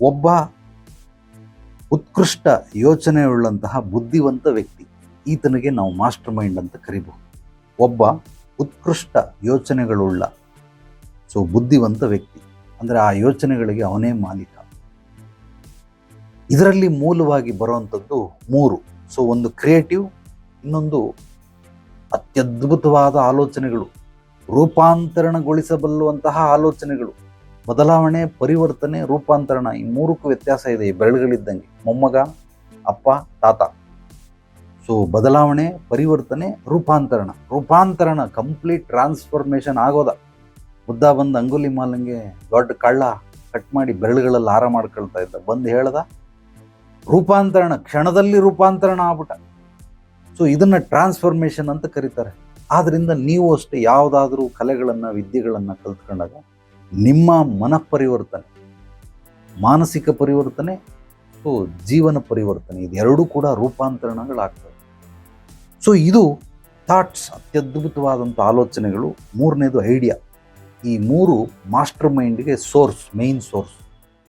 ಒಬ್ಬ ಉತ್ಕೃಷ್ಟ ಯೋಚನೆಯುಳ್ಳಂತಹ ಬುದ್ಧಿವಂತ ವ್ಯಕ್ತಿ. ಈತನಿಗೆ ನಾವು ಮಾಸ್ಟರ್ ಮೈಂಡ್ ಅಂತ ಕರಿಬಹುದು. ಒಬ್ಬ ಉತ್ಕೃಷ್ಟ ಯೋಚನೆಗಳುಳ್ಳ, ಸೊ ಬುದ್ಧಿವಂತ ವ್ಯಕ್ತಿ. ಅಂದರೆ ಆ ಯೋಚನೆಗಳಿಗೆ ಅವನೇ ಮಾಲೀಕ. ಇದರಲ್ಲಿ ಮೂಲವಾಗಿ ಬರುವಂಥದ್ದು ಮೂರು. ಸೊ ಒಂದು ಕ್ರಿಯೇಟಿವ್, ಇನ್ನೊಂದು ಅತ್ಯದ್ಭುತವಾದ ಆಲೋಚನೆಗಳು. ರೂಪಾಂತರಣಗೊಳಿಸಬಲ್ಲುವಂತಹ ಆಲೋಚನೆಗಳು. ಬದಲಾವಣೆ, ಪರಿವರ್ತನೆ, ರೂಪಾಂತರಣ ಈ ಮೂರಕ್ಕೂ ವ್ಯತ್ಯಾಸ ಇದೆ ಈ ಬೆರಳುಗಳಿದ್ದಂಗೆ. ಮೊಮ್ಮಗ, ಅಪ್ಪ, ತಾತ. ಸೊ ಬದಲಾವಣೆ, ಪರಿವರ್ತನೆ, ರೂಪಾಂತರಣ. ರೂಪಾಂತರಣ ಕಂಪ್ಲೀಟ್ ಟ್ರಾನ್ಸ್ಫಾರ್ಮೇಷನ್ ಆಗೋದ. ಬುದ್ಧ ಬಂದು ಅಂಗುಲಿ ಮಾಲಂಗೆ ದೊಡ್ಡ ಕಳ್ಳ ಕಟ್ ಮಾಡಿ ಬೆರಳುಗಳಲ್ಲಿ ಹಾರ ಮಾಡ್ಕೊಳ್ತಾ ಇದ್ದ. ಬಂದು ಹೇಳ್ದ, ರೂಪಾಂತರಣ, ಕ್ಷಣದಲ್ಲಿ ರೂಪಾಂತರಣ ಆಗ್ಬಿಟ್ಟ. ಸೊ ಇದನ್ನ ಟ್ರಾನ್ಸ್ಫಾರ್ಮೇಷನ್ ಅಂತ ಕರೀತಾರೆ. ಆದ್ದರಿಂದ ನೀವು ಅಷ್ಟೇ ಯಾವುದಾದ್ರೂ ಕಲೆಗಳನ್ನು, ವಿದ್ಯೆಗಳನ್ನು ಕಲ್ತ್ಕೊಂಡಾಗ ನಿಮ್ಮ ಮನಃಪರಿವರ್ತನೆ ಮಾನಸಿಕ ಪರಿವರ್ತನೆ ಮತ್ತು ಜೀವನ ಪರಿವರ್ತನೆ, ಇದೆರಡೂ ಕೂಡ ರೂಪಾಂತರಣಗಳಾಗ್ತವೆ. ಸೊ ಇದು ಥಾಟ್ಸ್ ಅತ್ಯದ್ಭುತವಾದಂಥ ಆಲೋಚನೆಗಳು. ಮೂರನೇದು ಐಡಿಯಾ ಈ ಮೂರು ಮಾಸ್ಟರ್ ಮೈಂಡ್ಗೆ ಸೋರ್ಸ್ ಮೈನ್ ಸೋರ್ಸ್